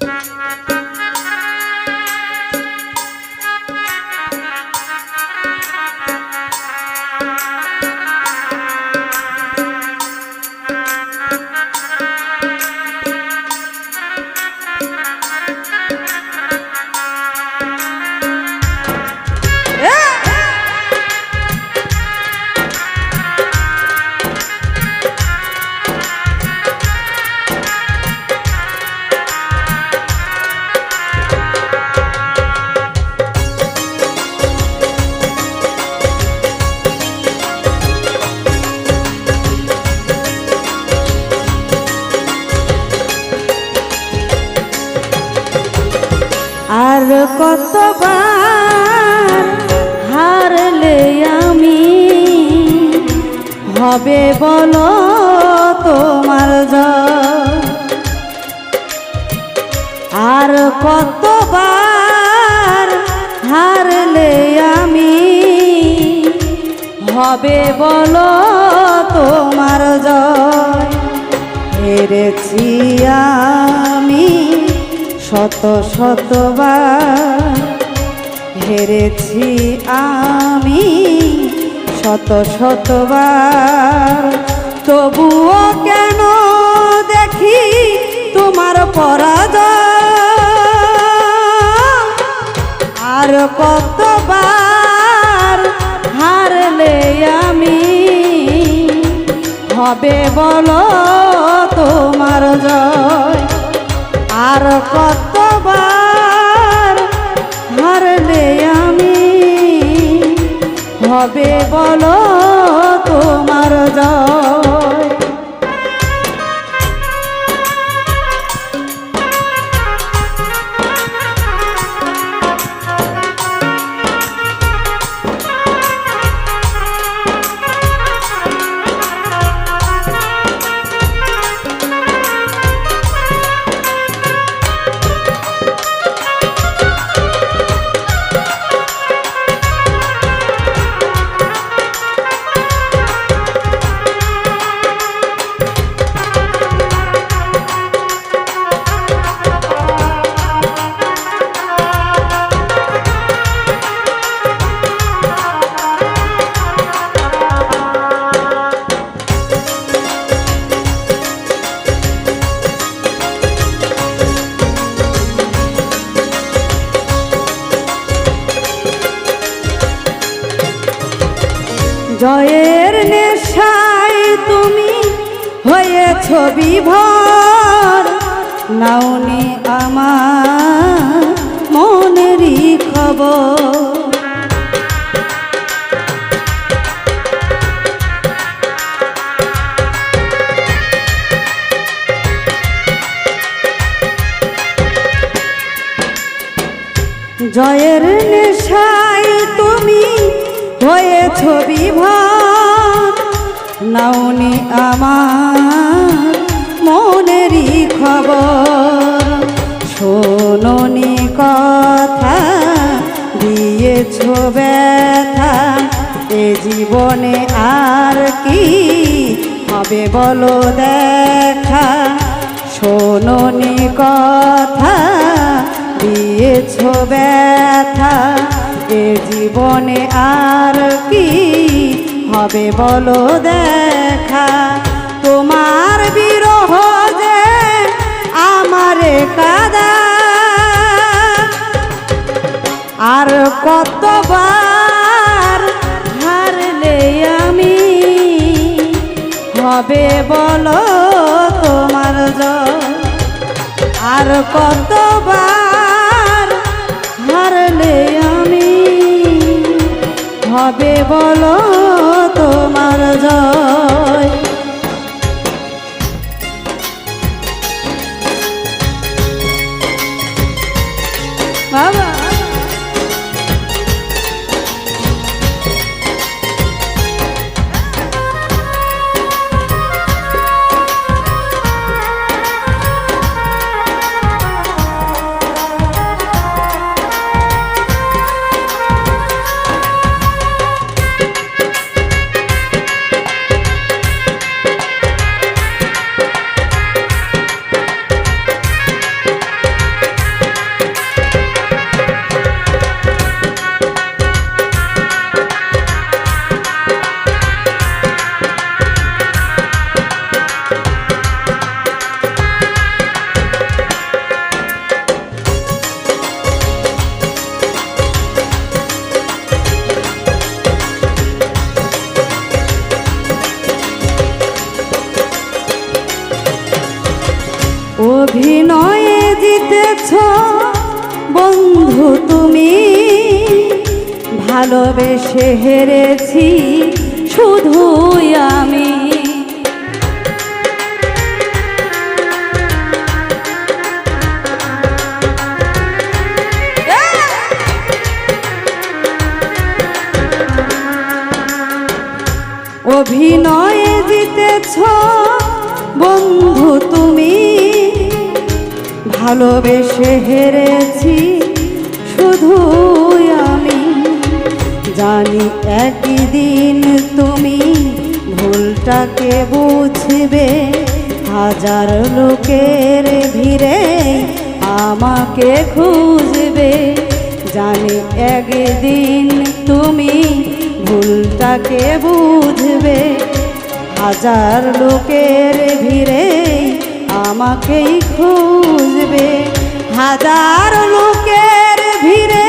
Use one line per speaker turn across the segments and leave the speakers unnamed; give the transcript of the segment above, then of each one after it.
Thank you. আর কতবার হারলে আমি? হবে বলো তোমার আর কতবার হারলে আমি? হবে বলো তোমার জয়। হেরেছি আমি শত শতবার হেরেছি আমি, শত শতবার। তবুও কেন দেখি তোমার পরাজয়? আর কতবার হারলে আমি? হবে বলো জয়ের নেশায় তুমি হয়েছ বিভর। নাওনি আমার মনেরই খবর। জয়ের তুমি হয়েছ বিভর নাওনি আমার মনেরই খবর। শোননি কথা, দিয়েছ ব্যথা। এ জীবনে আর কি হবে বলো দেখা। শোননি কথা, দিয়েছ ব্যথা। জীবনে আর কি হবে বলো দেখা? তোমার বিরহ যে আমারে কাদা। আর কতবার হারলে আমি? হবে বলো তোমার আর কতবার হবে বলো তোমার জয়? জিতেছ। বন্ধু তুমি ভালোবেসে হেরেছি শুধুই আমি। অভিনয়ে ভালোবেসে হেরেছি শুধু আমি। জানি একই দিন তুমি ভুলটাকে বুঝবে, হাজার লোকের ভিড়ে আমাকে খুঁজবে। জানি একদিন তুমি ভুলটাকে বুঝবে, হাজার লোকের আমাকেই খুঁজবে। হাজার লোকের ভিড়ে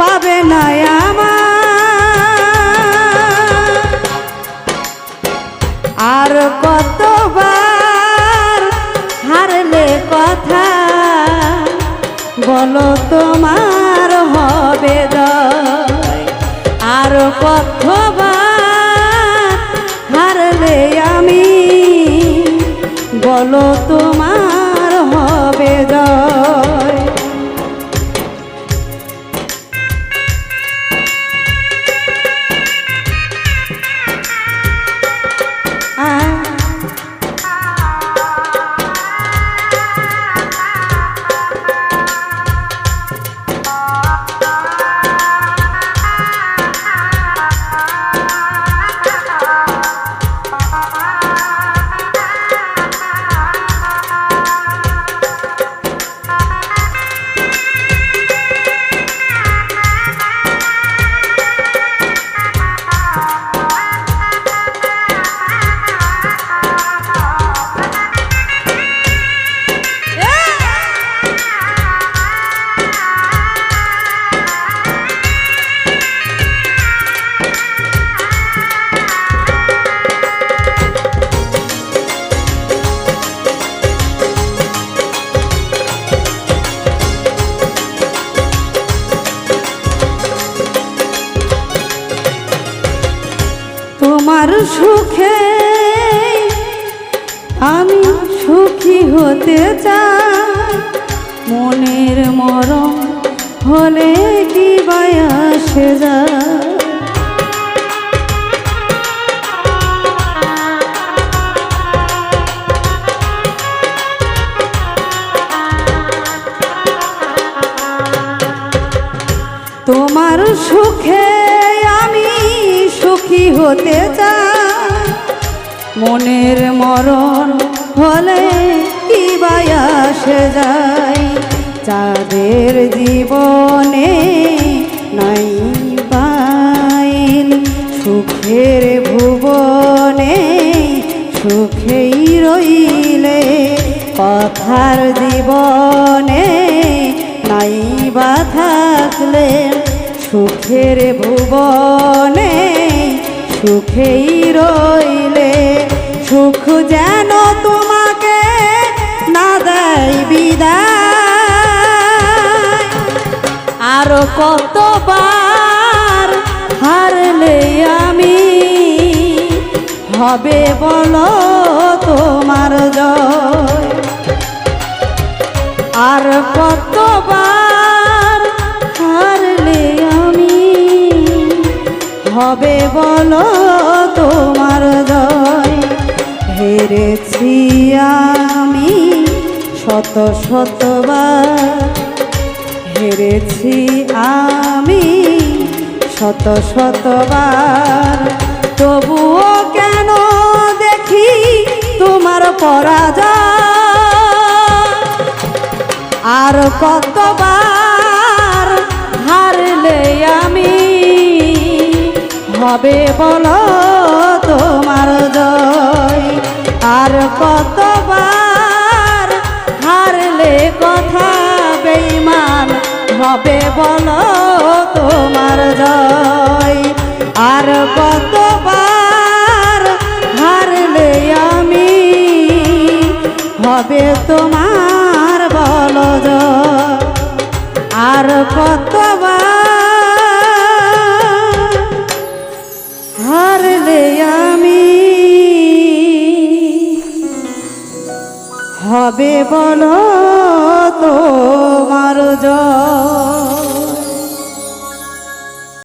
পাবে না আর কতবার হারলে কথা বলো তোমার হবে জয়। আর কতবার বলো তোমার হবে জয় তোমার সুখে আমি সুখী হতে চাই। মনের মরম হলে কি বায়াসে যায়। তোমার সুখে সুখী হতে চাই মনের মরণ হলে কি বায়াসে যায়। যাদের জীবনে নাই পাইল সুখের ভুবনে সুখেই রইলে, কথার জীবনে নাই বা থাকলে সুখের ভুবনে সুখেই রইলে সুখ যেন তোমাকে না দেয় বিদায়। আর কতবার হারলে আমি? হবে বলো তোমার জয়। আর কতবার হবে বলো তোমার জয়। হেরেছি আমি শত শতবার। হেরেছি আমি শত শতবার। তবুও কেন দেখি তোমার পরাজয়? আর কতবার হারলে আমি হবে বলো তোমার জয়। আর কতবার হারলে কথা বেইমান হবে বলো তোমার জয়। আর কতবার হারলে আমি হবে তোমার বলো কতবার হবে বলো তোমার জয়।